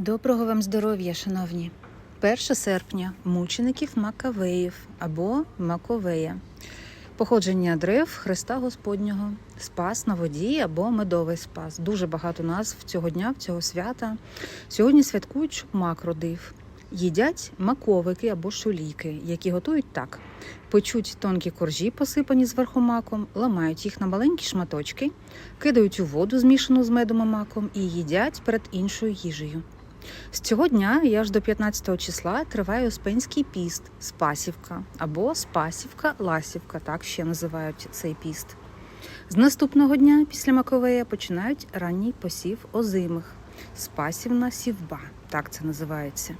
Доброго вам здоров'я, шановні! 1 серпня мучеників Макавеїв або Маковея. Походження древ Христа Господнього, спас на воді або медовий спас. Дуже багато назв цього дня, цього свята. Сьогодні святкують, щоб мак родив. Їдять маковики або шуліки, які готують так: печуть тонкі коржі, посипані зверху маком, ламають їх на маленькі шматочки, кидають у воду, змішану з медом і маком, і їдять перед іншою їжею. З цього дня і аж до 15 числа триває Успенський піст Спасівка або Спасівка Ласівка, так ще називають цей піст. З наступного дня після Маковея починають ранній посів озимих Спасівна сівба, так це називається.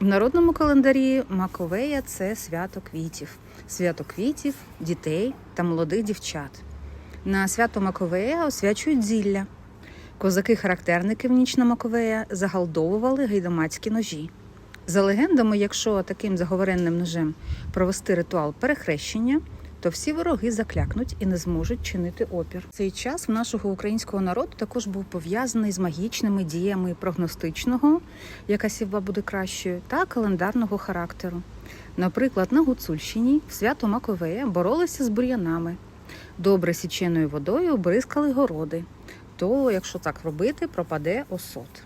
В народному календарі Маковея це свято квітів, свято квітів, дітей та молодих дівчат. На свято Маковея освячують зілля. Козаки-характерники в ніч на Маковея загалдовували гайдамацькі ножі. За легендами, якщо таким заговоренним ножем провести ритуал перехрещення, то всі вороги заклякнуть і не зможуть чинити опір. Цей час в нашого українського народу також був пов'язаний з магічними діями прогностичного, яка сівба буде кращою, та календарного характеру. Наприклад, на Гуцульщині в свято Маковея боролися з бур'янами. Добре січеною водою бризкали городи то, якщо так робити, пропаде осот.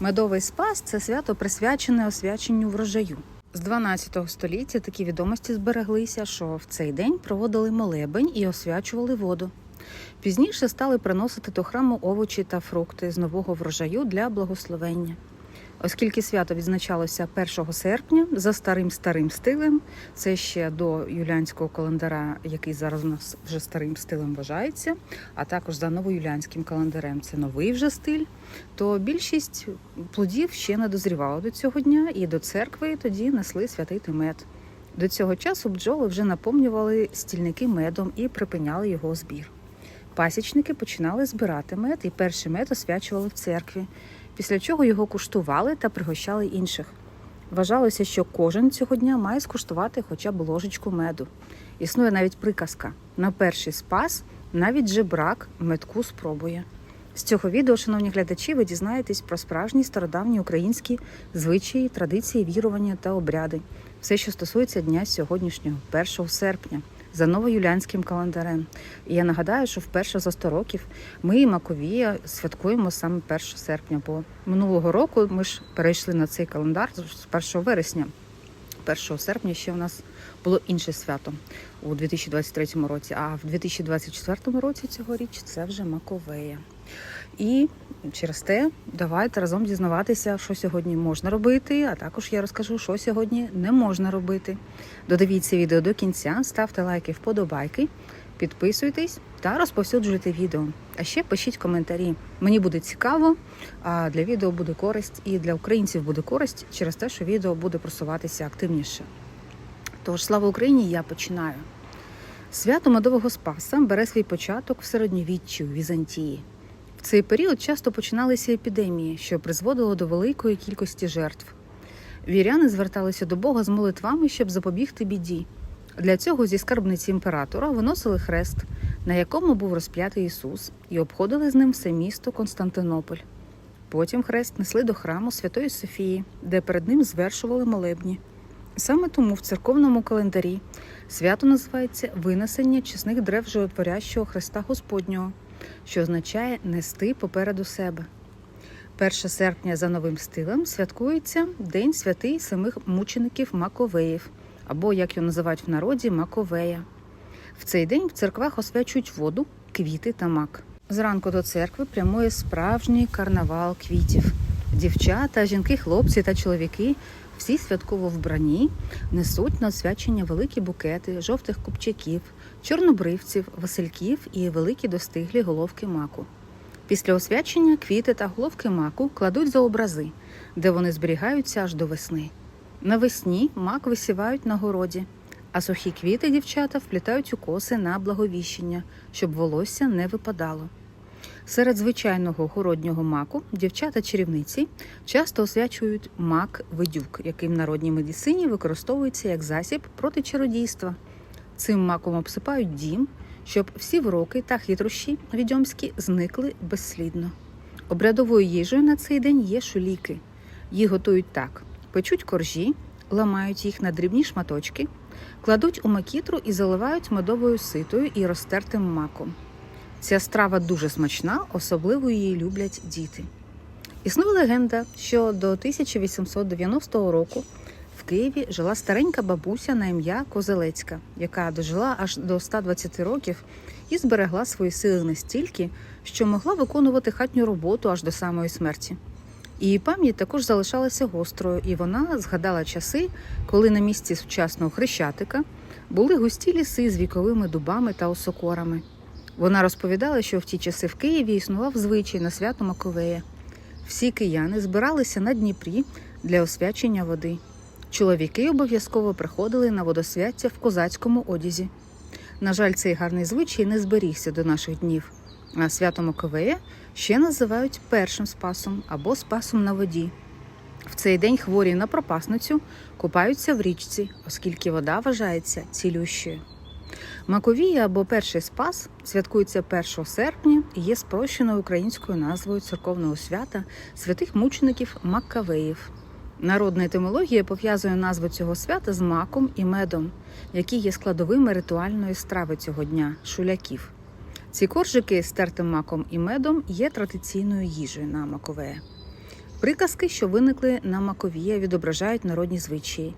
Медовий спас це свято присвячене освяченню врожаю. З 12 століття такі відомості збереглися, що в цей день проводили молебень і освячували воду. Пізніше стали приносити до храму овочі та фрукти з нового врожаю для благословення. Оскільки свято відзначалося 1 серпня за старим старим стилем, це ще до юліанського календара, який зараз у нас вже старим стилем вважається, а також за новоюліанським календарем це новий вже стиль. То більшість плодів ще не дозрівало до цього дня, і до церкви тоді несли святити мед. До цього часу бджоли вже наповнювали стільники медом і припиняли його збір. Пасічники починали збирати мед, і перший мед освячували в церкві після чого його куштували та пригощали інших. Вважалося, що кожен цього дня має скуштувати хоча б ложечку меду. Існує навіть приказка: на перший спас навіть жебрак метку спробує. З цього відео, шановні глядачі, ви дізнаєтесь про справжні стародавні українські звичаї, традиції, вірування та обряди, все, що стосується дня сьогоднішнього, 1 серпня за новоюлянським календарем. І я нагадаю, що вперше за 100 років ми Маковія святкуємо саме 1 серпня. Бо минулого року ми ж перейшли на цей календар з 1 вересня. 1 серпня ще у нас було інше свято у 2023 році, а в 2024 році цьогоріч це вже Маковея. І через те давайте разом дізнаватися, що сьогодні можна робити, а також я розкажу, що сьогодні не можна робити. Додивіться відео до кінця, ставте лайки, вподобайки, підписуйтесь та розповсюджуйте відео. А ще пишіть коментарі. Мені буде цікаво, а для відео буде користь, і для українців буде користь через те, що відео буде просуватися активніше. Тож, слава Україні! Я починаю. Свято Медового Спаса бере свій початок в середньовіччі у Візантії. В цей період часто починалися епідемії, що призводило до великої кількості жертв. Віряни зверталися до Бога з молитвами, щоб запобігти біді. Для цього зі скарбниці імператора виносили хрест, на якому був розп'ятий Ісус, і обходили з ним все місто Константинополь. Потім хрест несли до храму Святої Софії, де перед ним звершували молебні. Саме тому в церковному календарі свято називається Винесення чесних древ животворящого Христа Господнього, що означає нести попереду себе. 1 серпня за новим стилем святкується День святий самих мучеників Маковеїв, або, як його називають в народі, Маковея. В цей день в церквах освячують воду, квіти та мак. Зранку до церкви прямує справжній карнавал квітів. Дівчата, жінки, хлопці та чоловіки всі святково вбрані несуть на освячення великі букети жовтих купчаків, чорнобривців, васильків і великі достиглі головки маку. Після освячення квіти та головки маку кладуть за образи, де вони зберігаються аж до весни. Навесні мак висівають на городі, а сухі квіти дівчата вплітають у коси на благовіщення, щоб волосся не випадало. Серед звичайного городнього маку дівчата-чарівниці часто освячують мак видюк, який в народній медицині використовується як засіб проти чародійства. Цим маком обсипають дім, щоб всі вроки та хитрощі відьомські зникли безслідно. Обрядовою їжею на цей день є шуліки. Їх готують так: печуть коржі, ламають їх на дрібні шматочки, кладуть у макітру і заливають медовою ситою і розтертим маком. Ця страва дуже смачна, особливо її люблять діти. Існує легенда, що до 1890 року в Києві жила старенька бабуся на ім'я Козелецька, яка дожила аж до 120 років і зберегла свої сили настільки, що могла виконувати хатню роботу аж до самої смерті. Її пам'ять також залишалася гострою, і вона згадала часи, коли на місці сучасного хрещатика були густі ліси з віковими дубами та осокорами. Вона розповідала, що в ті часи в Києві існував звичай на свято Маковея. Всі кияни збиралися на Дніпрі для освячення води. Чоловіки обов'язково приходили на водосвяття в козацькому одязі. На жаль, цей гарний звичай не зберігся до наших днів. А свято Маковея ще називають першим спасом або спасом на воді. В цей день хворі на пропасницю купаються в річці, оскільки вода вважається цілющою. Маковія або перший спас святкується 1 серпня і є спрощеною українською назвою церковного свята святих мучеників Маккавеїв. Народна етимологія пов'язує назву цього свята з маком і медом, які є складовими ритуальної страви цього дня шуляків. Ці коржики з тертим маком і медом є традиційною їжею на Маковея. Приказки, що виникли на Маковія, відображають народні звичаї.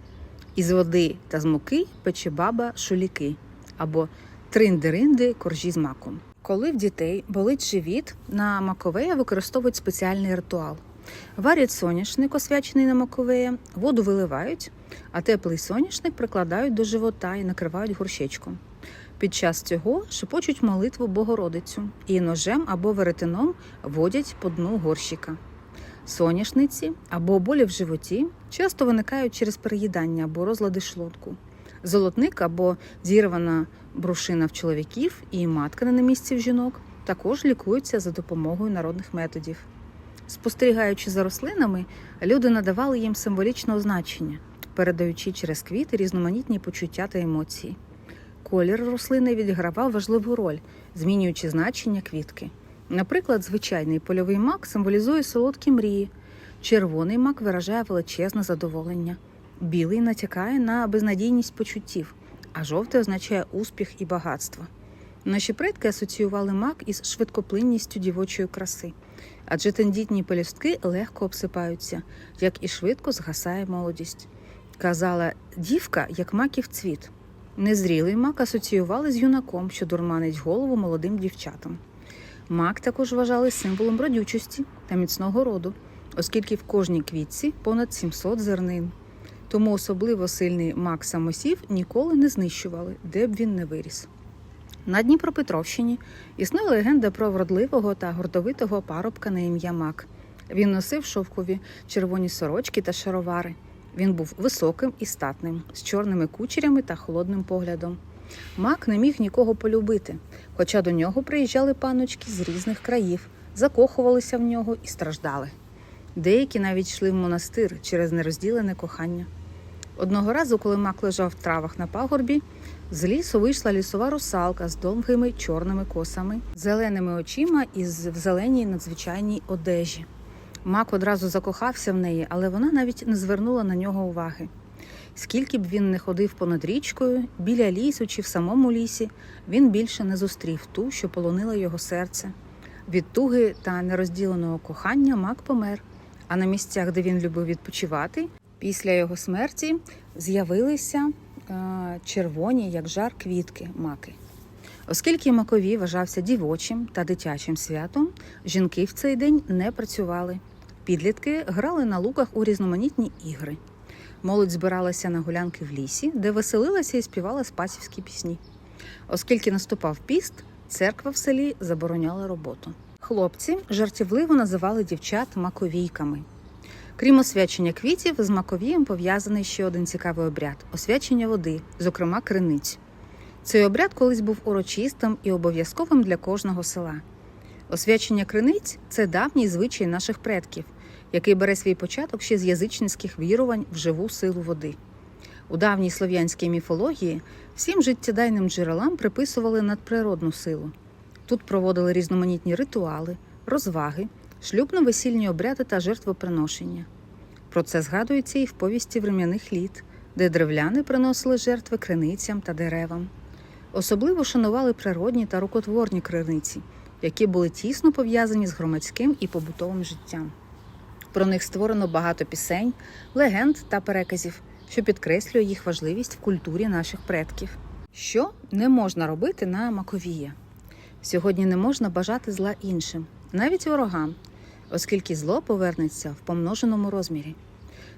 Із води та з муки пече баба шуліки або тринди-ринди коржі з маком. Коли в дітей болить живіт, на Маковея використовують спеціальний ритуал. Варять соняшник, освячений на Маковея, воду виливають, а теплий соняшник прикладають до живота і накривають горщечком. Під час цього шепочуть молитву Богородицю і ножем або веретеном водять по дну горщика. Соняшниці або болі в животі часто виникають через переїдання або розлади шлунку. Золотник або зірвана брушина в чоловіків і матка на місці в жінок також лікуються за допомогою народних методів. Спостерігаючи за рослинами, люди надавали їм символічного значення, передаючи через квіти різноманітні почуття та емоції. Колір рослини відігравав важливу роль, змінюючи значення квітки. Наприклад, звичайний польовий мак символізує солодкі мрії, червоний мак виражає величезне задоволення, білий натякає на безнадійність почуттів, а жовтий означає успіх і багатство. Наші предки асоціювали мак із швидкоплинністю дівочої краси, адже тендітні пелюстки легко обсипаються, як і швидко згасає молодість. Казала дівка, як маків цвіт. Незрілий мак асоціювали з юнаком, що дурманить голову молодим дівчатам. Мак також вважали символом родючості та міцного роду, оскільки в кожній квітці понад 700 зернин. Тому особливо сильний мак самосів ніколи не знищували, де б він не виріс. На Дніпропетровщині існує легенда про вродливого та гордовитого парубка на ім'я Мак. Він носив шовкові червоні сорочки та шаровари. Він був високим і статним, з чорними кучерями та холодним поглядом. Мак не міг нікого полюбити, хоча до нього приїжджали паночки з різних країв, закохувалися в нього і страждали. Деякі навіть йшли в монастир через нерозділене кохання. Одного разу, коли мак лежав в травах на пагорбі, з лісу вийшла лісова русалка з довгими чорними косами, зеленими очима і в зеленій надзвичайній одежі. Мак одразу закохався в неї, але вона навіть не звернула на нього уваги. Скільки б він не ходив понад річкою, біля лісу чи в самому лісі, він більше не зустрів ту, що полонила його серце. Від туги та нерозділеного кохання мак помер, а на місцях, де він любив відпочивати, після його смерті з'явилися е, червоні, як жар квітки, маки. Оскільки макові вважався дівочим та дитячим святом, жінки в цей день не працювали. Підлітки грали на луках у різноманітні ігри. Молодь збиралася на гулянки в лісі, де веселилася і співала спасівські пісні. Оскільки наступав піст, церква в селі забороняла роботу. Хлопці жартівливо називали дівчат маковійками. Крім освячення квітів, з маковієм пов'язаний ще один цікавий обряд освячення води, зокрема криниць. Цей обряд колись був урочистим і обов'язковим для кожного села. Освячення криниць це давній звичай наших предків, який бере свій початок ще з язичницьких вірувань в живу силу води. У давній слов'янській міфології всім життєдайним джерелам приписували надприродну силу. Тут проводили різноманітні ритуали, розваги, шлюбно-весільні обряди та жертвоприношення. Про це згадується і в повісті врем'яних літ, де древляни приносили жертви криницям та деревам. Особливо шанували природні та рукотворні криниці, які були тісно пов'язані з громадським і побутовим життям. Про них створено багато пісень, легенд та переказів, що підкреслює їх важливість в культурі наших предків. Що не можна робити на Маковія? Сьогодні не можна бажати зла іншим, навіть ворогам, оскільки зло повернеться в помноженому розмірі.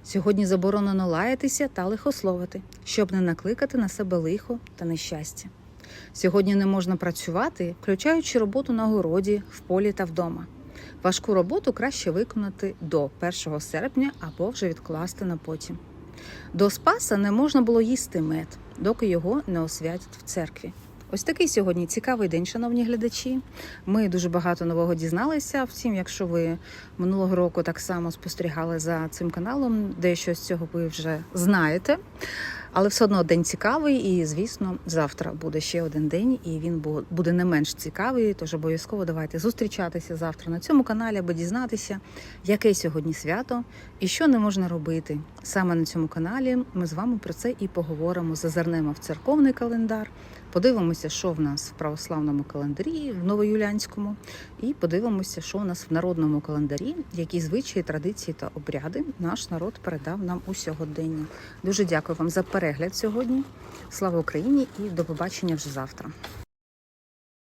Сьогодні заборонено лаятися та лихословити, щоб не накликати на себе лихо та нещастя. Сьогодні не можна працювати, включаючи роботу на городі, в полі та вдома. Важку роботу краще виконати до 1 серпня або вже відкласти на потім. До Спаса не можна було їсти мед, доки його не освятять в церкві. Ось такий сьогодні цікавий день, шановні глядачі. Ми дуже багато нового дізналися. Втім, якщо ви минулого року так само спостерігали за цим каналом, дещо з цього ви вже знаєте. Але все одно день цікавий, і звісно, завтра буде ще один день, і він буде не менш цікавий. Тож обов'язково давайте зустрічатися завтра на цьому каналі, аби дізнатися, яке сьогодні свято і що не можна робити. Саме на цьому каналі ми з вами про це і поговоримо. Зазирнемо в церковний календар, подивимося, що в нас в православному календарі, в новоюлянському, і подивимося, що у нас в народному календарі, які звичаї, традиції та обряди наш народ передав нам у сьогодення. Дуже дякую вам за перегляд сьогодні. Слава Україні і до побачення вже завтра.